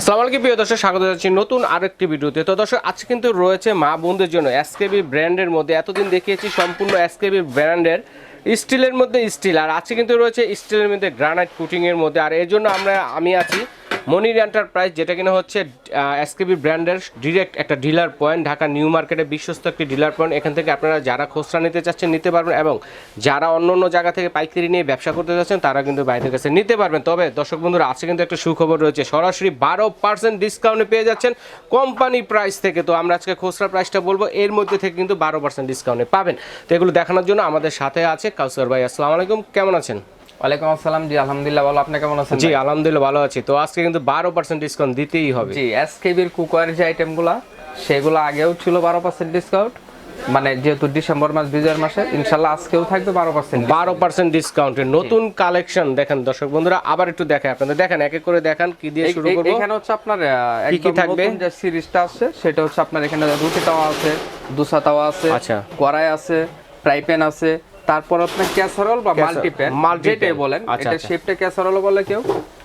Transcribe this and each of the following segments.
আসসালামু আলাইকুম প্রিয় দর্শক, স্বাগত জানাচ্ছি নতুন আরেকটি ভিডিওতে। তো দর্শক, আজকে কিন্তু রয়েছে মা বোনদের জন্য এসকেবি ব্র্যান্ডের মধ্যে, এতদিন দেখিয়েছি সম্পূর্ণ এসকেবি ব্র্যান্ডের স্টিলের মধ্যে স্টিল। আর আজকে কিন্তু রয়েছে স্টিলের মধ্যে গ্রানাইট কুটিংয়ের মধ্যে। আর এর জন্য আমরা, আমি আছি মনির এন্টারপ্রাইজ, যেটা কিনা হচ্ছে এসকেবি ব্র্যান্ডের ডিরেক্ট একটা ডিলার পয়েন্ট ঢাকা নিউ মার্কেটে বিশ্বস্ত একটি ডিলার পয়েন্ট এখান থেকে আপনারা যারা খুচরা নিতে চাচ্ছেন, নিতে পারবেন এবং যারা অন্য অন্য জায়গা থেকে পাইকারি নিয়ে ব্যবসা করতে চাচ্ছেন, তারা কিন্তু বাইরের কাছে নিতে পারবেন। তবে দর্শক বন্ধুরা, আজকে কিন্তু একটা সুখবর রয়েছে। সরাসরি বারো পার্সেন্ট ডিসকাউন্টে পেয়ে যাচ্ছেন কোম্পানি প্রাইস থেকে। তো আমরা আজকে খুচরা প্রাইসটা বলব, এর মধ্যে থেকে কিন্তু বারো পার্সেন্ট ডিসকাউন্টে পাবেন। তো এগুলো দেখানোর জন্য আমাদের সাথে আছে কাউসার ভাই। আসসালামু আলাইকুম, কেমন আছেন? ওয়ালাইকুম আসসালাম জি আলহামদুলিল্লাহ ভালো। আপনি কেমন আছেন জি আলহামদুলিল্লাহ ভালো আছি। তো আজকে কিন্তু বারো পার্সেন্ট ডিসকাউন্ট দিতেই হবে। জি এসকেবির কুকার যে আইটেমগুলো সেগুলো আগেও ছিল বারো পার্সেন্ট ডিসকাউন্ট মানে যেহেতু ডিসেম্বর মাস বিজয়ের মাসে ইনশাল্লাহ আজকেও থাকবে বারো পার্সেন্ট বারো পার্সেন্ট ডিসকাউন্টে নতুন কালেকশন দেখেন দর্শক বন্ধুরা আবার একটু দেখেন আপনাদের। দেখেন এক এক করে দেখান কি দিয়ে শুরু করব? এখানে হচ্ছে আপনার কি কি থাকবে? যে সিরিজটা আছে সেটা হচ্ছে আপনার এখানে রুটি তাওয়া আছে দুসা তাওয়া আছে আচ্ছা। কড়াই আছে ফ্রাই প্যান আছে তারপর আপনার ক্যাসারল বা মাল্টিপ্যান। যেটাই বলেন আচ্ছা, এটা আচ্ছা। শেপটা ক্যাসারল বলে কেউ?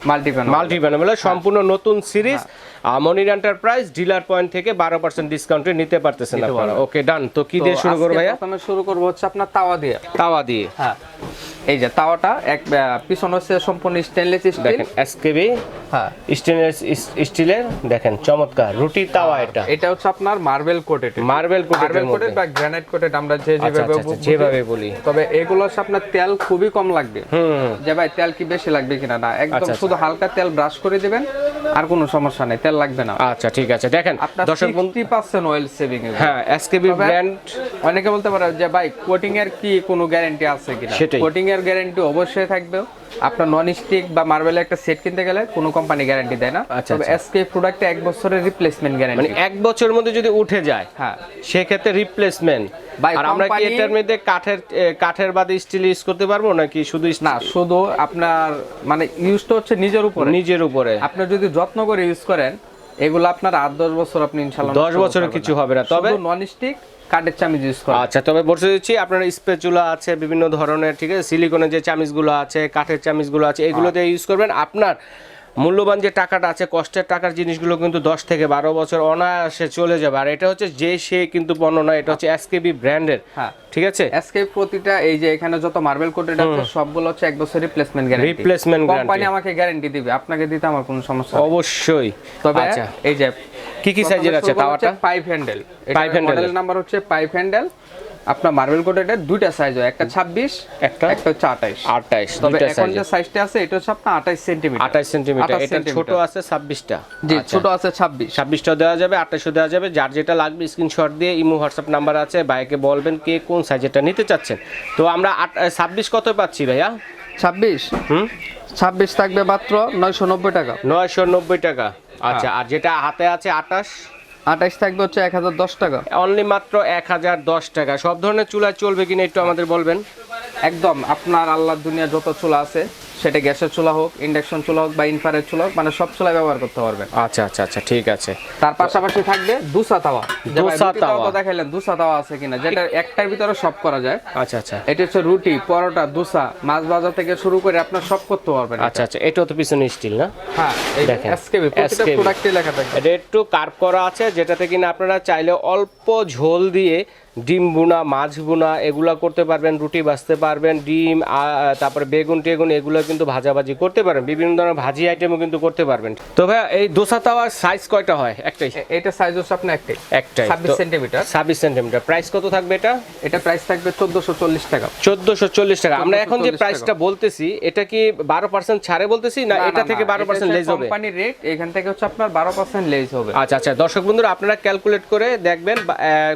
মাল্টিপ্যান মাল্টিপ্যান বলে সম্পূর্ণ নতুন series Monir enterprise dealer point থেকে বারো পার্সেন্ট ডিসকাউন্টে নিতে পারতেছেন আপনারা। ওকে ডান তো কি দিয়ে শুরু করব ভাইয়া? প্রথমে শুরু করব হচ্ছে আপনার তাওয়া দিয়ে। তাওয়া দিয়ে। হ্যাঁ। এই যে তাওয়াটা এক পিছন হচ্ছে সম্পূর্ণ স্টেনলেস স্টিল দেখেন এসকেবি হ্যাঁ। স্টেনলেস স্টিলের দেখেন চমৎকার রুটি তাওয়া এটা। এটা হচ্ছে আপনার marble coated marble marble coated বা গ্রানাইট কোটেড আমরা যে আচ্ছা যেভাবে আচ্ছা, আচ্ছা। যেভাবে বলি। তবে এগুলো হচ্ছে আপনার তেল খুবই কম লাগবে। হুম। যে ভাই তেল কি বেশি লাগবে কিনা না? একদম শুধু হালকা তেল ব্রাশ করে দিবেন। আর কোনো সমস্যা নেই তেল লাগবে না। আচ্ছা ঠিক আছে। দেখেন দর্শক বন্ধু পারছেন অয়েল সেভিং হ্যাঁ এসকেবি ব্র্যান্ড অনেকে বলতে পারে যে ভাই কোটিং এর কি কোনো গ্যারান্টি আছে কিনা। কোটিং এর গ্যারান্টি অবশ্যই থাকবে আপনার নন স্টিক বা মার্বেলের একটা সেট কিনতে গেলে কোনো কোম্পানি গ্যারান্টি দেয় না। আচ্ছা, তবে আচ্ছা। এসকে প্রোডাক্টে এক বছরের রিপ্লেসমেন্ট গ্যারান্টি মানে এক বছরের মধ্যে যদি উঠে যায় হ্যাঁ। সেক্ষেত্রে রিপ্লেসমেন্ট আর আমরা কি এটার মধ্যে কাঠের কাঠের বাদে স্টিল ইউজ করতে পারব নাকি শুধু না শুধু আপনার মানে ইউজটা হচ্ছে নিজের উপরে। নিজের উপরে। আপনি যদি যত্ন করে ইউজ করেন এগুলো আপনার আট দশ বছর আপনি ইনশাল্লাহ দশ বছরের কিছু হবে না। তবে নন স্টিক কাঠের চামিজ ইউজ করা। আচ্ছা তবে বলতে দিচ্ছি আপনার স্পেচুলা আছে বিভিন্ন ধরনের ঠিক আছে? সিলিকনের যে চামিচগুলো আছে কাঠের চামিচগুলো আছে এগুলো দিয়ে ইউজ করবেন। আপনার মূল্যবান যে টাকাটা আছে কষ্টের টাকার জিনিসগুলো কিন্তু দশ থেকে বারো বছর অনায়াসে চলে যাবে। আর এটা হচ্ছে যে সে কিন্তু পণ্য নয় এটা হচ্ছে এসকেবি ব্র্যান্ডের হ্যাঁ। ঠিক আছে? এসকে প্রতিটা এই যে এখানে যত মার্বেল কোটেড আছে সবগুলো হচ্ছে এক বছর রিপ্লেসমেন্ট গ্যারান্টি guarantee। কোম্পানি আমাকে গ্যারান্টি দিবে আপনাকে দিতে আমার কোনো সমস্যা অবশ্যই। তবে আচ্ছা। এই যে কি কি সাইজের আছে তাওয়াটা pipe handle Pipe handle number হচ্ছে পাইপ হ্যান্ডেল আপনার মার্বেল কোট এটা দুইটা সাইজ হয় একটা 26 একটা একটা হচ্ছে 28 28 তবে এখন যে সাইজটা আছে এটা হচ্ছে আপনার 28 সেন্টিমিটার 28 সেন্টিমিটার এটা ছোট আছে ছাব্বিশটা। জি আচ্ছা। ছোট আছে ছাব্বিশ। ছাব্বিশটা দেওয়া যাবে 28 দেওয়া যাবে যার যেটা লাগবে স্ক্রিনশট দিয়ে ইমো হোয়াটসঅ্যাপ নাম্বার আছে ভাইকে বলবেন কে কোন সাইজেরটা নিতে চাচ্ছেন। তো আমরা 26 কত পাচ্ছি ভাইয়া? 26 হুম? 26 থাকবে মাত্র 990 টাকা। 990 টাকা। আচ্ছা হ্যাঁ। আর যেটা হাতে আছে 28 আঠাশ থাকবে হচ্ছে এক হাজার দশ টাকা। অনলি মাত্র এক হাজার দশ টাকা। সব ধরনের চুলা চলবে কিনা একটু আমাদের বলবেন। একদম আপনার আল্লাহর দুনিয়া যত চুলা আছে সেটা গ্যাসের চুলা হোক ইন্ডাকশন চুলা হোক বা ইনফারের চুলা হোক মানে সব চুলা ব্যবহার করতে পারবেন। আচ্ছা আচ্ছা আচ্ছা ঠিক আছে। তার পাশাপাশি থাকবে দুসা তাওয়া। দুসা তাওয়া। দেখাইলেন দুসা তাওয়া আছে কিনা যেটা একটার ভিতরে সব করা যায়। আচ্ছা আচ্ছা। এটা হচ্ছে রুটি পরোটা দুসা মাছ ভাজা থেকে শুরু করে আপনার সব করতে পারবেন আচ্ছা আচ্ছা এটাও তো পিছনে স্টিল না? হ্যাঁ দেখেন, এসকেবি SKB প্রোডাক্টে লেখা থাকবে এটা একটু কার্ভ করা আছে যেটাতে কিনা আপনারা চাইলে অল্প ঝোল দিয়ে ডিম বুনা মাছ বুনা এগুলা করতে পারবেন রুটি ভাজতে পারবেন ডিম তারপরে বেগুন টেগুন এগুলো কিন্তু ভাজাভাজি করতে পারবেন। বিভিন্ন ধরনের ভাজি আইটেমও কিন্তু করতে পারবেন। তো ভাই এই দোসা তাওয়ার সাইজ কয়টা হয়? একটাই। এটা সাইজ হচ্ছে আপনার একটাই। একটাই। 26 সেন্টিমিটার ছাব্বিশ সেন্টিমিটার প্রাইস কত থাকবে এটা? এটা প্রাইস থাকবে 1440 টাকা। চোদ্দশো চল্লিশ টাকা। আমরা এখন যে প্রাইসটা বলতেছি এটা কি বারো পার্সেন্ট ছাড়ে বলতেছি না এটা থেকে বারো পার্সেন্ট লেস হবে? কোম্পানির রেট এখান থেকে হচ্ছে আপনার 12% লেস হবে। আচ্ছা আচ্ছা। দর্শক বন্ধুরা আপনারা ক্যালকুলেট করে দেখবেন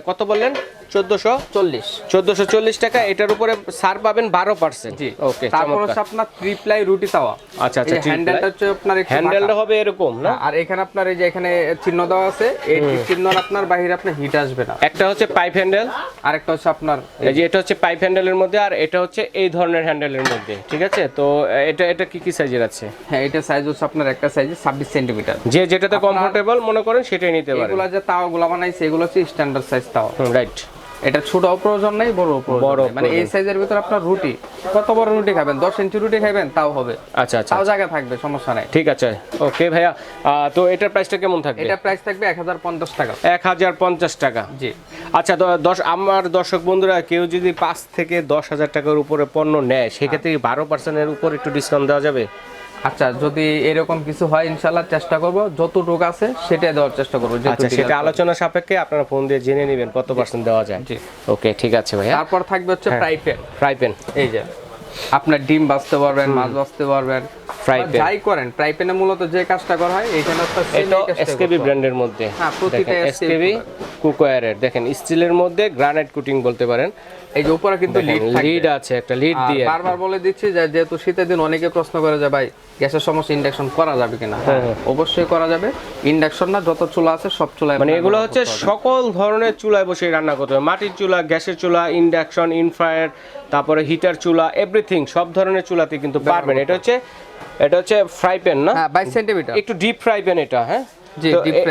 কত বললেন? চোদ্দশো? 40 চোদ্দশো চল্লিশ টাকা এটার উপরে সার পাবেন বারো পার্সেন্ট। জি ওকে তারপর হচ্ছে আপনার থ্রি প্লাই রুটি তাওয়া। আচ্ছা আচ্ছা হ্যান্ডেলটা হচ্ছে আপনার হ্যান্ডেলটা হবে এরকম না? হ্যাঁ, আর এখানে আপনার এই যে এখানে চিহ্ন দেওয়া আছে এই চিহ্নর আপনার বাইরে আপনার হিট আসবে না। একটা হচ্ছে পাইপ হ্যান্ডেল আর একটা হচ্ছে আপনার এই যে এটা হচ্ছে পাইপ হ্যান্ডেলের মধ্যে আর এটা হচ্ছে এই ধরনের হ্যান্ডেলের মধ্যে ঠিক আছে? তো এটা এটা কি কি সাইজের আছে? হ্যাঁ এটা সাইজ হচ্ছে আপনার একটা সাইজ ছাব্বিশ সেন্টিমিটার যে যেটাতে কমফোর্টেবল মনে করেন সেটাই নিতে পারেন। এগুলো যে তাওয়াগুলো বানাইছে এগুলো হচ্ছে স্ট্যান্ডার্ড সাইজ তাওয়া। রাইট এটা ছোট প্রয়োজন নেই বড় প্রয়োজন বড় মানে এই সাইজের ভিতরে আপনার রুটি কত বড় রুটি খাবেন? দশ ইঞ্চি রুটি খাবেন তাও হবে। আচ্ছা আচ্ছা। তাও জায়গা থাকবে সমস্যা নাই। ঠিক আছে। ওকে ভাইয়া তো এটার প্রাইসটা কেমন থাকবে? এটা প্রাইস থাকবে এক হাজার পঞ্চাশ টাকা। এক হাজার পঞ্চাশ টাকা। জি। আচ্ছা তো দশ আমার দর্শক বন্ধুরা কেউ যদি পাঁচ থেকে দশ হাজার টাকার উপরে পণ্য নেয় সেক্ষেত্রে বারো পার্সেন্টের উপর একটু ডিসকাউন্ট দেওয়া যাবে? আচ্ছা যদি এরকম কিছু হয় ইনশাল্লাহ চেষ্টা করব। যতটুকু আছে সেটাই দেওয়ার চেষ্টা করব আচ্ছা সেটা আলোচনা সাপেক্ষে আপনারা ফোন দিয়ে জেনে নেবেন কত পার্সেন্ট দেওয়া যায়। জি। ওকে ঠিক আছে ভাইয়া। তারপর থাকবে হচ্ছে। ফ্রাই প্যান ফ্রাই প্যান এই যে আপনার ডিম বাঁচতে পারবেন মাছ বাঁচতে পারবেন। বা pan। যাই করেন ফ্রাই প্যানে মূলত যে কাজটা করা হয় এইখানে কাজটাই এসকেবি ব্র্যান্ডের মধ্যে। হ্যাঁ, প্রতিটা এসকেবি কুকওয়্যারের দেখেন স্টিলের মধ্যে গ্রানাইট কুটিং বলতে পারেন। এই যে উপরে কিন্তু লিড লিড আছে একটা লিড দিয়ে বারবার বলে দিচ্ছি যে যেহেতু শীতের দিন অনেকে প্রশ্ন করে যে ভাই গ্যাসের সমস্যা ইন্ডাকশন করা যাবে কিনা? হ্যাঁ অবশ্যই করা যাবে। ইন্ডাকশন না যত চুলা আছে সব চুলায় মানে এগুলো হচ্ছে সকল ধরনের চুলায় বসে রান্না করতে হবে। মাটির চুলা গ্যাসের চুলা ইন্ডাকশন ইনফ্রায়ার তারপরে হিটার চুলা এভরিথিং সব ধরনের চুলাতে কিন্তু পারবেন। এটা হচ্ছে এটা হচ্ছে ফ্রাই প্যান না? হ্যাঁ বাইশ সেন্টিমিটার। একটু ডিপ ফ্রাই প্যান এটা হ্যাঁ?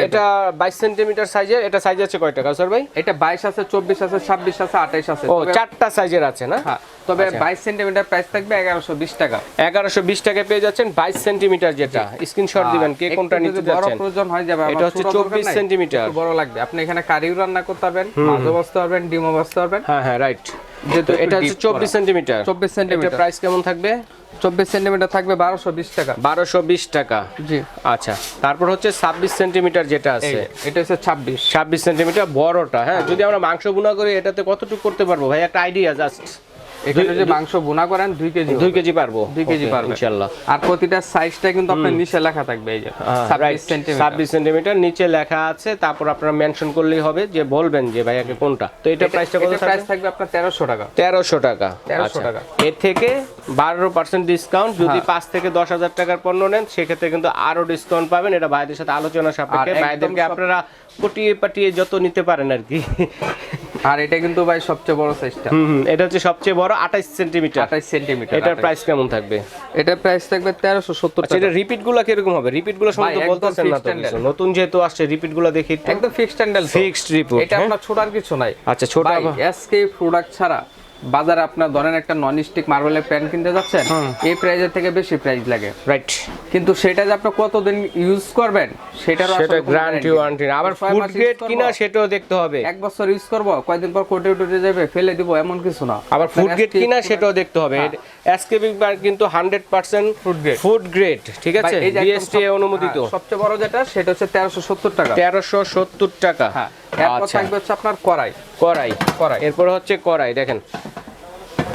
এটা বাইশ সেন্টিমিটার সাইজের এটা সাইজ আছে কয় টাকা? স্যার ভাই? এটা বাইশ আছে চব্বিশ আছে ছাব্বিশ আছে আঠাইশ আছে। ও চারটা সাইজের আছে না? হ্যাঁ তবে আচ্ছা। বাইশ সেন্টিমিটার প্রাইস থাকবে এগারোশো বিশ টাকা। এগারোশো বিশ টাকা পেয়ে যাচ্ছেন বাইশ সেন্টিমিটার যেটা। স্ক্রিনশট দিবেন কে কোনটা নিতে বড় প্রয়োজন হয় যাবে এটা হচ্ছে 24 সেন্টিমিটার। বড় লাগবে। আপনি এখানে কারিও রান্না করতে পারবেন মাছও বসতে পারবেন ডিমও বসতে পারবেন। হ্যাঁ হ্যাঁ রাইট যেহেতু এটা হচ্ছে চব্বিশ সেন্টিমিটার চব্বিশ সেন্টিমিটার প্রাইস কেমন থাকবে? চব্বিশ সেন্টিমিটার থাকবে বারোশো বিশ টাকা। বারোশো বিশ টাকা। জি। আচ্ছা তারপর হচ্ছে ছাব্বিশ সেন্টিমিটার যেটা আছে। এটা হচ্ছে ছাব্বিশ। ছাব্বিশ সেন্টিমিটার বড়টা হ্যাঁ যদি আমরা মাংস বুনা করি এটাতে কতটুকু করতে পারব? ভাই একটা আইডিয়া জাস্ট এখানে যে মাংস বোনা করেন দুই কেজি দুই কেজি পারব। দুই কেজি পারবে। ইনশাল্লাহ আর প্রতিটা সাইজটা কিন্তু আপনার নিচে লেখা থাকবে এই যে ছাব্বিশ সেন্টিমিটার ছাব্বিশ সেন্টিমিটার নিচে লেখা আছে তারপর আপনারা মেনশন করলেই হবে যে বলবেন যে ভাইয়াকে কোনটা। তো এটা প্রাইসটা কত প্রাইস থাকবে? থাকবে আপনার তেরোশো টাকা। তেরোশো টাকা। 1300 আচ্ছা। টাকা। এর থেকে বারো পার্সেন্ট ডিসকাউন্ট যদি হ্যাঁ। পাঁচ থেকে দশ হাজার টাকার পণ্য নেন সেক্ষেত্রে কিন্তু আরও ডিসকাউন্ট পাবেন। এটা ভাইদের সাথে আলোচনা সাপেক্ষে। ভাইদেরকে আপনারা পটিয়ে পাটিয়ে যত নিতে পারেন আর কি। আর এটা কিন্তু ভাই সবচেয়ে বড় সাইজটা হুম হুম, এটা হচ্ছে সবচেয়ে বড় 28 সেমি 28 সেমি এটার প্রাইস কেমন থাকবে? এটার প্রাইস থাকবে তেরোশো সত্তর আচ্ছা টাকা এটা রিপিটগুলো কি কীরকম হবে? রিপিটগুলো সম্বন্ধে বলতেছেন না তো। নতুন যেহেতু আসছে রিপিটগুলো দেখি একদম ফিক্সড হ্যান্ডেল ফিক্সড রিপিট এটা আপনার ছোট আর কিছু নাই। আচ্ছা ছোট ভাই এসকে প্রোডাক্ট ছাড়া বাজারে আপনার ধরেন একটা নন স্টিক মার্বেলের প্যান কিনতে যাচ্ছেন এই প্রাইজের থেকে বেশি প্রাইস লাগে। রাইট কিন্তু সেটা যে আপনি কতদিন ইউজ করবেন সেটার সেটা গ্যারান্টি ওয়ারেন্টি আবার ফুড গ্রেড কিনা সেটাও দেখতে হবে। এক বছর ইউজ করব কয়দিন পর কোটে উঠে যাবে ফেলে দিব এমন কিছু না। আবার ফুড গ্রেড কিনা সেটাও দেখতে হবে। হ্যাঁ। এসকেবি কিন্তু hundred percent food grade। Food grade ঠিক আছে? বিএসটি অনুমোদিত। হ্যাঁ, সবচেয়ে বড় যেটা সেটা হচ্ছে তেরোশো সত্তর টাকা। তেরোশো সত্তর টাকা। হ্যাঁ এরপর আচ্ছা। থাকবে হচ্ছে আপনার কড়াই। কড়াই। কড়াই। এরপর হচ্ছে কড়াই দেখেন।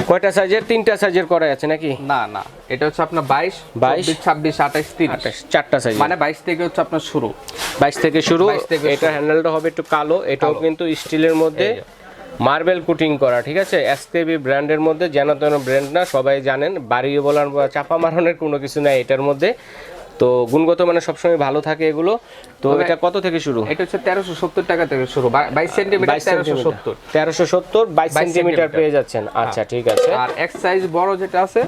কয়টা সাইজের তিনটা সাইজের করা আছে নাকি? না না এটা হচ্ছে আপনার বাইশ 22, বাইশ ছাব্বিশ আঠাশ তিরিশ। চারটা সাইজ মানে বাইশ থেকে হচ্ছে আপনার শুরু। বাইশ থেকে শুরু 22 থেকে এটা হ্যান্ডেলটা হবে একটু কালো এটাও কিন্তু স্টিলের মধ্যে মার্বেল কুটিং করা ঠিক আছে? এসকেবি ব্র্যান্ডের মধ্যে যেন তেন ব্র্যান্ড না সবাই জানেন বাড়িয়ে বলার চাপা মারানোর কোনো কিছু নাই এটার মধ্যে। তো গুণগত মানে সবসময় ভালো থাকে এগুলো। তো এটা কত থেকে শুরু? এটা হচ্ছে তেরোশো সত্তর টাকা থেকে শুরু। বাইশ সেন্টিমিটার তেরোশো সত্তর। তেরোশো সত্তর বাইশ সেন্টিমিটার। পেয়ে যাচ্ছেন। আচ্ছা ঠিক আছে। আর এক সাইজ বড় যেটা আছে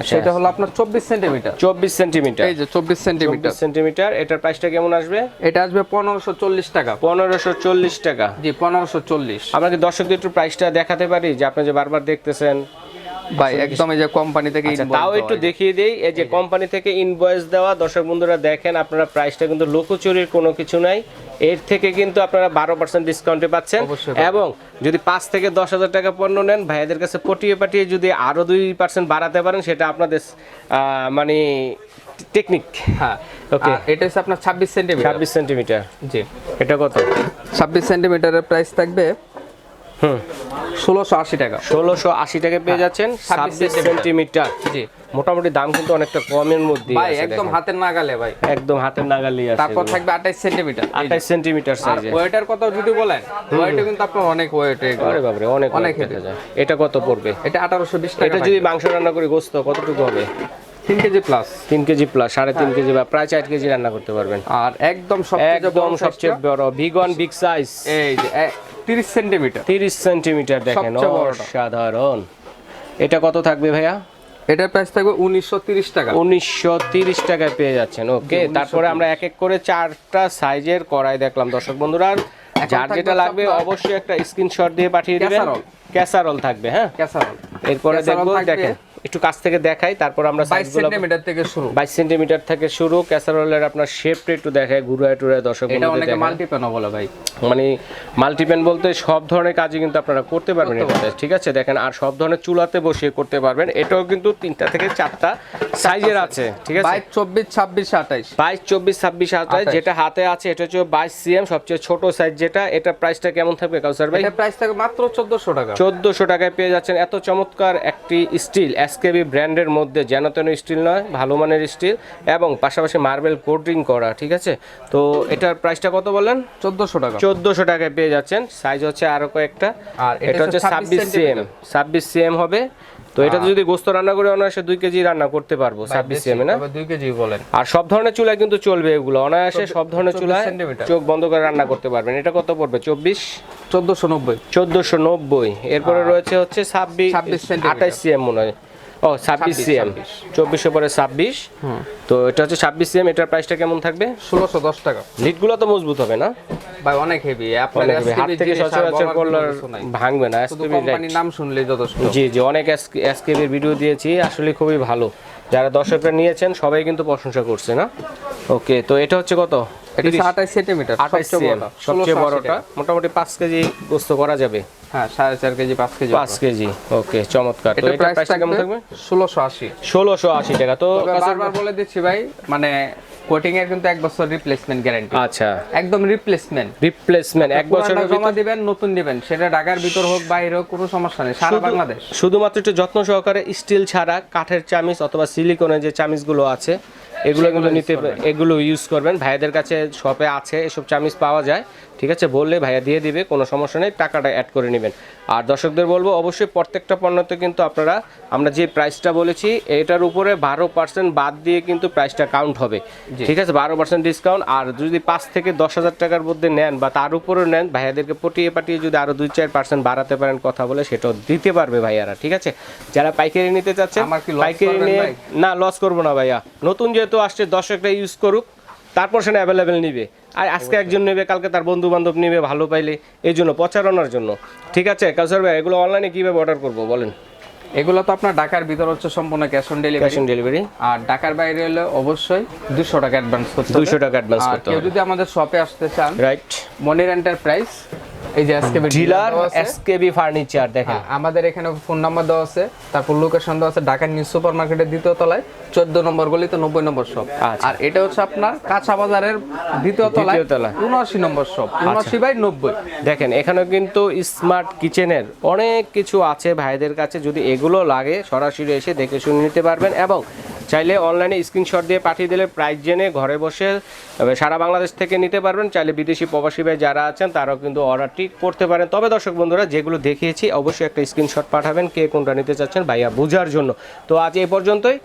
আচ্ছা। সেটা হলো আপনার চব্বিশ সেন্টিমিটার। চব্বিশ সেন্টিমিটার। এই যে চব্বিশ সেন্টিমিটার। সেন্টিমিটার। এটার প্রাইসটা কেমন আসবে? এটা আসবে পনেরোশো চল্লিশ টাকা। পনেরোশো চল্লিশ টাকা। জি পনেরোশো চল্লিশ। আমরা কি দর্শকদের একটু প্রাইসটা দেখাতে পারি? যে আপনি যে বারবার দেখতেছেন ভাই একদম এই যে কোম্পানি থেকে আচ্ছা, তাও একটু দেখিয়ে দেই এই যে কোম্পানি থেকে ইনভয়েস দেওয়া দর্শক বন্ধুরা দেখেন আপনারা প্রাইসটা কিন্তু লোকচুরির কোনো কিছু নাই। এর থেকে কিন্তু আপনারা বারো পার্সেন্ট ডিসকাউন্টে পাচ্ছেন। এবং যদি পাঁচ থেকে দশ হাজার টাকা পণ্য নেন ভাইয়াদের কাছে পটিয়ে পাঠিয়ে যদি আরও দুই পার্সেন্ট বাড়াতে পারেন সেটা আপনাদের মানে টেকনিক হ্যাঁ. আর এটা হচ্ছে আপনার ছাব্বিশ সেন্টিমিটার ছাব্বিশ সেন্টিমিটার জি। এটা কত? ছাব্বিশ সেন্টিমিটারের প্রাইস থাকবে ষোলোশো আশি টাকা। ষোলোশো আশি টাকা পেয়ে হ্যাঁ, যাচ্ছেন 26 ছাব্বিশ সেন্টিমিটার। জি। মোটামুটি দাম কিন্তু অনেকটা কমের মধ্যে ভাই একদম হাতের নাগালে ভাই। একদম হাতের নাগালি আছে তারপর থাকবে আঠাইশ সেন্টিমিটার। আঠাশ সেন্টিমিটার আর সাইজে ওয়েটার কথা যদি বলেন ওয়েটে কিন্তু আপনার অনেক ওয়েট আরে বাবরে অনেক অনেক যায়। এটা কত পড়বে? এটা আঠারোশো বিশ টাকা এটা যদি মাংস রান্না করি গোস্ত কতটুকু হবে? তিন কেজি প্লাস তিন কেজি প্লাস সাড়ে তিন কেজি বা প্রায় চার কেজি রান্না করতে পারবেন। আর একদম সবচেয়ে একদম বড় সবচেয়ে বড় বিগন বিগ সাইজ এই যে তিরিশ সেন্টিমিটার। তিরিশ সেন্টিমিটার দেখেন সাধারণ এটা কত থাকবে ভাইয়া? এটা প্রাইস থাকবে উনিশশো তিরিশ টাকা। উনিশশো তিরিশ টাকায় পেয়ে যাচ্ছেন ওকে। তারপরে আমরা এক এক করে চারটা সাইজের করাই দেখলাম দর্শক বন্ধুরা। যার যেটা লাগবে অবশ্যই একটা স্ক্রিনশট দিয়ে পাঠিয়ে দিবেন। ক্যাসারল থাকবে হ্যাঁ? ক্যাসারোল। এরপরে দেখব দেখেন একটু কাছ থেকে দেখাই তারপর আমরা থেকে শুরু। থেকে শুরু ক্যাসারোলের আপনার শেপটা একটু দেখায় ঘুরায় টুরায় দর্শক এটা অনেকে দেখায়। বলে ভাই। মানে মাল্টিপ্যান বলতে সব ধরনের কাজই কিন্তু আপনারা করতে পারবেন এটাতে ঠিক আছে? দেখেন আর সব ধরনের চুলাতে বসিয়ে করতে পারবেন। এটাও কিন্তু তিনটা থেকে চারটা সাইজের আছে ঠিক আছে? বাইশ চব্বিশ ছাব্বিশ আঠাইশ। বাইশ চব্বিশ ছাব্বিশ আঠাশ আঠাশ। যেটা হাতে আছে এটা হচ্ছে বাইশ সিএম সবচেয়ে ছোট সাইজ যেটা এটা প্রাইসটা কেমন থাকবে কাউসার ভাই? এটা প্রাইস থাকে মাত্র চোদ্দশো টাকা। চোদ্দোশো টাকায় পেয়ে যাচ্ছেন এত চমৎকার একটি স্টিল এসকেবি ব্র্যান্ডের মধ্যে যেন তেন স্টিল নয় ভালো মানের স্টিল এবং পাশাপাশি মার্বেল কোটিং করা ঠিক আছে? তো এটার প্রাইসটা কত বলেন? চোদ্দশো টাকা। চোদ্দোশো টাকায় পেয়ে যাচ্ছেন সাইজ হচ্ছে আরও কয়েকটা। আর এটা হচ্ছে ছাব্বিশ 26 সিএম ছাব্বিশ সিএম হবে। তো এটা যদি গোস্ত রান্না করে অনায়াসে দুই কেজি রান্না করতে পারব ছাব্বিশ না? দুই কেজি বলেন। আর সব ধরনের চুলায় কিন্তু চলবে এগুলো। অনায়াসে সব ধরনের 24 চুলায় চোখ বন্ধ করে রান্না করতে পারবেন। এটা কত পড়বে? চব্বিশ? চোদ্দশো নব্বই। চোদ্দশো নব্বই। এরপরে রয়েছে হচ্ছে ছাব্বিশ 26 সেন্টিমিটার। আঠাশ সিএম মনে হয়। ও ছাব্বিশ সিএম। চব্বিশশো পরে ছাব্বিশ। তো এটা হচ্ছে ছাব্বিশ সিএম এটার প্রাইসটা কেমন থাকবে? ষোলোশো দশ টাকা। লিডগুলো তো মজবুত হবে না? ভাই অনেক হেভি অনেক হবে। হাত থেকে সচরাচর করলে। ভাঙবে না। কোম্পানির নাম শুনলেই যথেষ্ট। জি জি অনেক এসকেবির ভিডিও দিয়েছি আসলে খুবই ভালো। যারা দর্শকরা নিয়েছেন সবাই কিন্তু প্রশংসা করছে না? ওকে তো এটা হচ্ছে কত? এটা হচ্ছে আঠাশ সেন্টিমিটার আঠাশ সবচেয়ে বড়টা। সবচেয়ে 1680 বড়টা। টাকা। মোটামুটি পাঁচ কেজি গোস্ত করা যাবে। হ্যাঁ কেজি কেজি পাঁচ কেজি ওকে চমৎকার। তো এটা এটা প্রাইসটা কেমন থাকবে ষোলোশো আশি। ষোলোশো আশি টাকা। তো বারবার বলে দিচ্ছি ভাই মানে কোটিং এর কিন্তু এক বছর রিপ্লেসমেন্ট গ্যারান্টি আচ্ছা। একদম রিপ্লেসমেন্ট রিপ্লেসমেন্ট এক বছরের জমা দিবেন নতুন দিবেন। সেটা ঢাকার ভিতর হোক বাইরে হোক কোনো সমস্যা নেই সারা বাংলাদেশ। শুধুমাত্র একটু যত্ন সহকারে স্টিল ছাড়া কাঠের চামিচ অথবা সিলিকনের যে চামিচগুলো আছে এগুলো কিন্তু নিতে এগুলো ইউজ করবেন। ভাইয়াদের কাছে শপে আছে এসব চামিচ পাওয়া যায়। ঠিক আছে? বললে ভাইয়া দিয়ে দিবে কোনো সমস্যা নেই টাকাটা অ্যাড করে নেবেন। আর দর্শকদের বলব অবশ্যই প্রত্যেকটা পণ্যতে কিন্তু আপনারা আমরা যে প্রাইসটা বলেছি এটার উপরে বারো পার্সেন্ট বাদ দিয়ে কিন্তু প্রাইসটা কাউন্ট হবে। ঠিক আছে? বারো পার্সেন্ট ডিসকাউন্ট আর যদি পাঁচ থেকে দশ হাজার টাকার মধ্যে নেন বা তার উপরেও নেন ভাইয়াদেরকে পটিয়ে পাঠিয়ে যদি আরও দুই চার পার্সেন্ট বাড়াতে পারেন কথা বলে সেটাও দিতে পারবে ভাইয়ারা ঠিক আছে? যারা পাইকারি নিতে চাচ্ছেন পাইকারি নিয়ে না লস করব না ভাইয়া। নতুন যেহেতু আসছে দর্শকরা ইউজ করুক। তারপর সেটা অ্যাভেলেবেল নিবে। আর আজকে একজন নেবে কালকে তার বন্ধু বান্ধব নেবে ভালো পাইলে এই জন্য প্রচারণার জন্য। ঠিক আছে কাউসার ভাই এগুলো অনলাইনে কীভাবে অর্ডার করব বলেন? এগুলো তো আপনার ঢাকার ভিতর হচ্ছে সম্পূর্ণ cash on delivery cash on delivery আর ঢাকার বাইরে হলে অবশ্যই দুশো টাকা অ্যাডভান্স করতে হবে। দুইশো টাকা অ্যাডভান্স করতে কেউ যদি আমাদের শপে আসতে চান রাইট মনির এন্টারপ্রাইজ এই যে আজকে ডিলার এসকেবি ফার্নিচার দেখেন। আমাদের এখানে ফোন নাম্বার দেওয়া আছে তারপর লোকেশন দেওয়া আছে ঢাকা নিউ সুপার মার্কেটের দ্বিতীয় তলায় চোদ্দ নম্বর গলিতে নব্বই নম্বর শপ আচ্ছা। আর এটা হচ্ছে আপনার কাঁচা বাজারের দ্বিতীয় তলায়। উনআশি নম্বর শপ উনআশি বাই নব্বই। দেখেন এখানেও কিন্তু স্মার্ট কিচেনের অনেক কিছু আছে ভাইদের কাছে যদি এগুলো লাগে সরাসরি এসে দেখে শুনে নিতে পারবেন। এবং চাইলে অনলাইনে স্ক্রিনশট দিয়ে পাঠিয়ে দিলে প্রাইস জেনে ঘরে বসে সারা বাংলাদেশ থেকে নিতে পারবেন। চাইলে বিদেশি প্রবাসী ভাই যারা আছেন, তারাও কিন্তু অর্ডারটি করতে পারেন। তবে দর্শক বন্ধুরা, যেগুলো দেখিয়েছি, অবশ্যই একটা স্ক্রিনশট পাঠাবেন, কে কোনটা নিতে চাচ্ছেন ভাইয়া বোঝার জন্য। তো আজ এই পর্যন্তই।